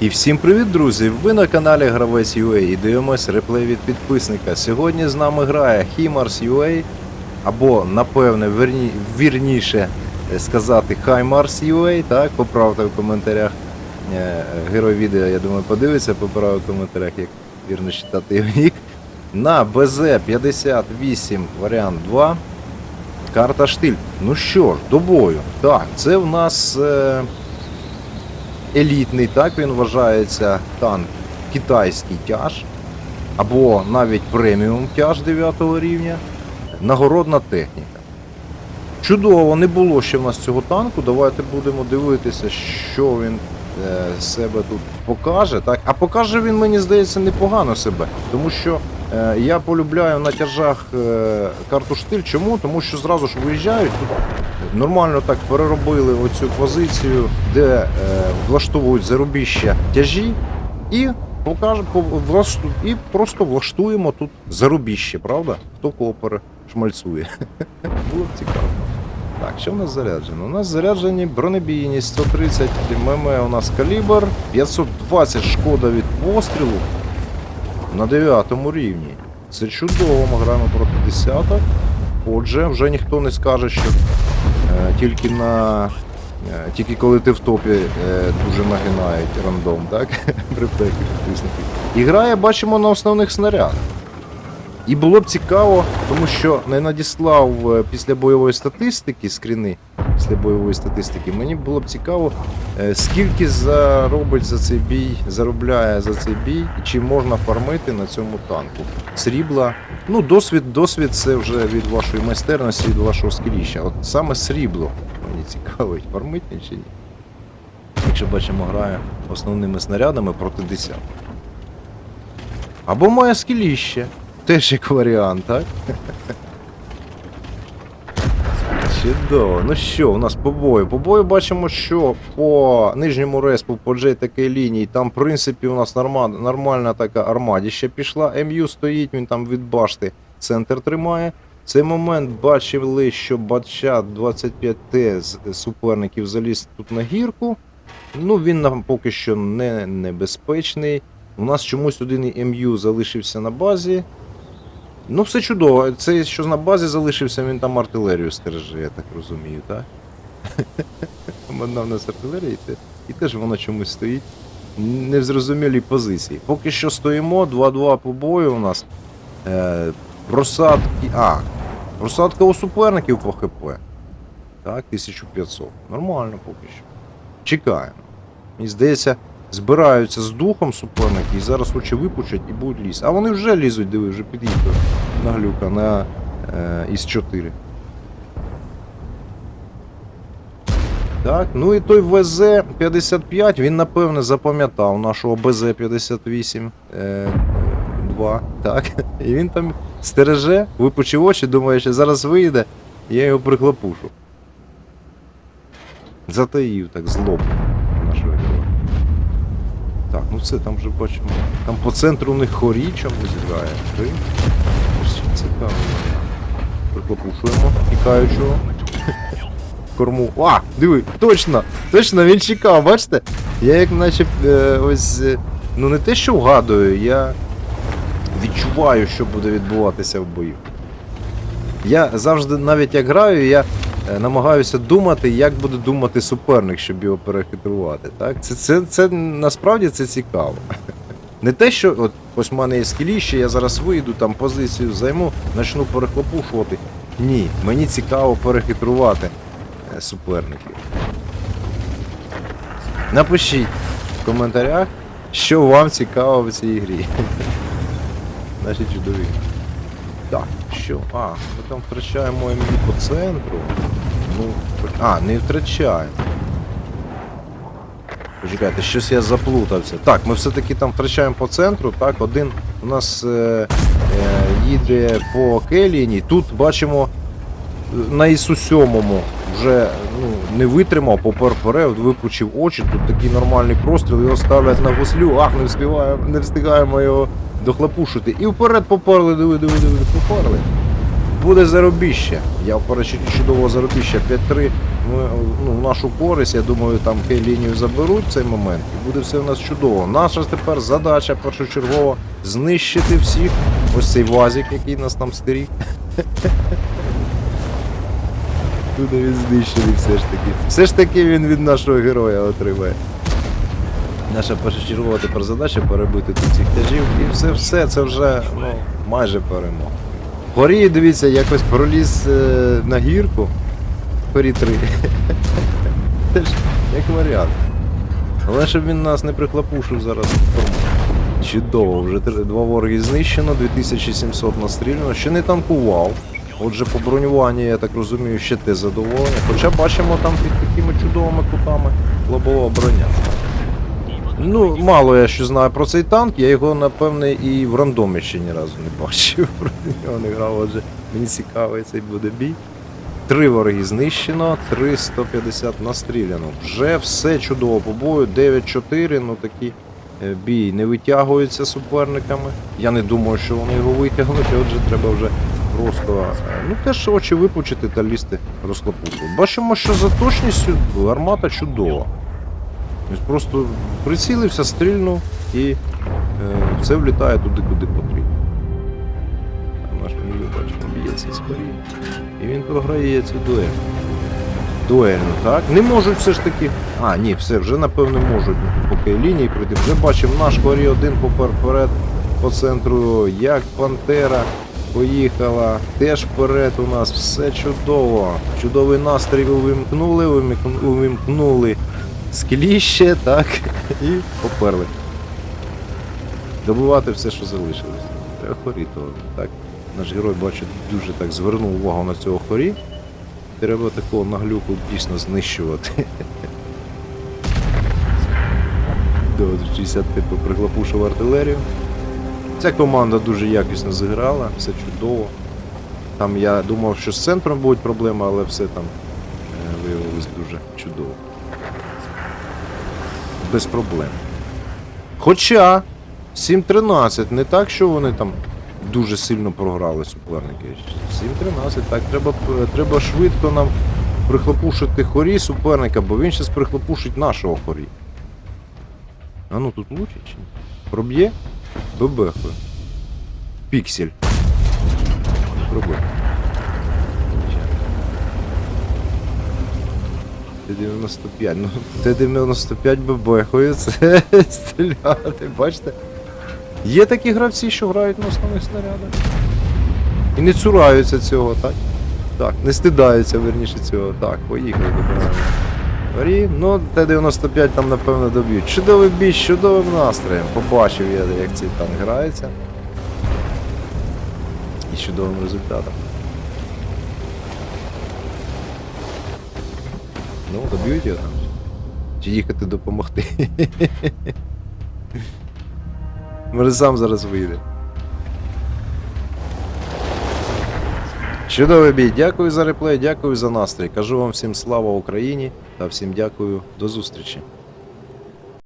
І всім привіт, друзі! Ви на каналі Гравець UA і дивимось реплей від підписника. Сьогодні з нами грає Хімарс UA, або, напевне, вірні, вірніше е, сказати Хаймарс UA, так, поправте в коментарях. Е, Герой відео, я думаю, подивиться, поправив в коментарях, як вірно читати його нік. На БЗ-58 варіант 2. Карта штиль. Ну що ж, до бою. Так, це в нас. Е елітний, так він вважається танк китайський тяж, або навіть преміум тяж 9 рівня, нагородна техніка. Чудово, не було ще в нас цього танку. Давайте будемо дивитися, що він е, себе тут покаже. Так? А покаже він, мені здається, непогано себе. Тому що е, я полюбляю на тяжах е, карту штиль. Чому? Тому що зразу ж виїжджають тут нормально так переробили оцю позицію, де е, влаштовують зарубіща тяжі, і і просто влаштуємо тут зарубіще, правда? Хто кого перешмальцує. Було б цікаво. Так, що в нас заряджено? У нас заряджені бронебійні 130 мм у нас калібр, 520 шкода від пострілу на 9 рівні. Це чудово, ми граємо проти десяток. Отже, вже ніхто не скаже, що тільки на. е, Тільки коли ти в топі е, дуже нагинають рандом, так? Підписники. І грає, бачимо, на основних снарядах. І було б цікаво, тому що не надіслав е, після бойової статистики скріни після бойової статистики. Мені було б цікаво, е, скільки заробить за цей бій, заробляє за цей бій, і чи можна фармити на цьому танку. Срібла. Ну, досвід, досвід це вже від вашої майстерності, від вашого скіліща. От саме срібло мені цікавить, фармить він чи ні. Якщо бачимо, грає основними снарядами проти 10. Або має скіліще. Теж як варіант, так? Чудово. Ну що, у нас по бою? По бою бачимо, що по нижньому респу, по J такій лінії, там, в принципі, у нас норма, нормальна така армадіща пішла. МЮ стоїть, він там від башти центр тримає. Цей момент бачили, що Батчат 25Т з суперників заліз тут на гірку. Ну, він нам поки що не небезпечний. У нас чомусь один МЮ залишився на базі. Ну, все чудово. Цей, що на базі залишився, він там артилерію стереже, я так розумію, так? Одна в нас артилерія, і, і теж вона чомусь стоїть не в зрозумілій позиції. Поки що стоїмо, 2-2 по бою у нас. Е, просадки. А, просадка у суперників по ХП. Так, 1500. Нормально поки що. Чекаємо. Мені здається, збираються з духом суперники і зараз очі випучать і будуть лізти. А вони вже лізуть, диви, вже під'їхали на глюка на е, із-4. Так, ну і той ВЗ-55, він напевне запам'ятав нашого БЗ-58 е, 2. Так. І він там стереже, випучив очі, думає, що зараз вийде, я його прихлопушу. Затаїв так злоб нашого героя. Так, ну це там вже бачимо. Там по центру у них хорі чомусь грає. Три. Ось цікаво. Прихлопушуємо тікаючого. Корму. А, диви, точно! Точно він чекав, бачите? Я як наче е, ось. е, Ну не те, що вгадую, я відчуваю, що буде відбуватися в бою. Я завжди, навіть як граю, я намагаюся думати, як буде думати суперник, щоб його перехитрувати. Так? Це, це, це насправді це цікаво. Не те, що от ось в мене є скіліще, я зараз вийду, там позицію займу, почну перехлопушувати. Ні, мені цікаво перехитрувати е, суперників. Напишіть в коментарях, що вам цікаво в цій грі. Наші чудові. Так, що? А, ми там втрачаємо МВ по центру. Ну, а, не втрачаємо. Почекайте, щось я заплутався. Так, ми все-таки там втрачаємо по центру. Так, один у нас е, е, їде по Келіні. Тут бачимо е, на ісу сьомому вже ну, не витримав, попер вперед, випучив очі. Тут такий нормальний простріл, його ставлять на гуслю, ах, не встигаємо, не встигаємо його дохлопушити. І вперед поперли, диви, диви, диви, поперли. буде заробіще. Я в перечуті чудового заробіща 5-3 ми, ну, в нашу користь. Я думаю, там лінію заберуть в цей момент і буде все у нас чудово. Наша тепер задача першочергова знищити всіх. Ось цей вазик, який нас там стеріг. Туди він знищений все ж таки. Все ж таки він від нашого героя отримає. Наша першочергова тепер задача перебити тут цих тяжів і все, все це вже ну, майже перемога. Горі, дивіться, якось проліз е, на гірку. Горі 3. Теж як варіант. Але щоб він нас не прихлопушив зараз. Чудово, вже два вороги знищено, 2700 настріляно, ще не танкував. Отже, по бронюванню, я так розумію, ще те задоволення. Хоча бачимо там під такими чудовими кутами лобова броня. Ну, мало я що знаю про цей танк, я його, напевне, і в рандомі ще ні разу не бачив. Проти нього не грав, отже, мені цікавий цей буде бій. Три вороги знищено, 350 настріляно. Вже все чудово по бою. 9-4, ну такі е, бій не витягуються суперниками. Я не думаю, що вони його витягнуть, отже, треба вже просто е, ну теж очі випучити та лізти розхлопути. Бачимо, що за точністю гармата чудова. Ось Просто прицілився, стрільнув і е, все влітає туди, куди потрібно. А наш мій бачимо, б'ється з. І він програє цю дуель. Дуельну, так? Не можуть все ж таки. А, ні, все, вже напевно можуть поки лінії пройти. Вже бачимо наш хорі один попер вперед по центру, як Пантера поїхала. Теж вперед у нас все чудово. Чудовий настрій увімкнули, увімкнули скліще, так, і поперли. Добувати все, що залишилось. Треба хорі то, так. Наш герой, бачу, дуже так звернув увагу на цього хорі. Треба такого наглюку дійсно знищувати. До 60 типу приглапушив артилерію. Ця команда дуже якісно зіграла, все чудово. Там я думав, що з центром будуть проблеми, але все там е, виявилось дуже чудово. Без проблем. Хоча 7-13, не так, що вони там дуже сильно програли суперники. 7-13, так, треба, треба швидко нам прихлопушити хорі суперника, бо він зараз прихлопушить нашого хорі. А ну тут лучше чи ні? Проб'є? Бебехує. Піксель. Пробує. Т-95, ну Т-95 бебехує, це стріляти, бачите? Є такі гравці, що грають на основних снарядах. І не цураються цього, так? Так, не стидаються, верніше цього. Так, поїхали добираємо. Горі, ну Т-95 там напевно доб'ють. Чудовий бій, з чудовим настроєм. Побачив я, як цей танк грається. І чудовим результатом. Ну, доб'ють його там. Чи їхати допомогти. Може сам зараз вийде. Чудовий бій. Дякую за реплей, дякую за настрій. Кажу вам всім слава Україні та всім дякую. До зустрічі.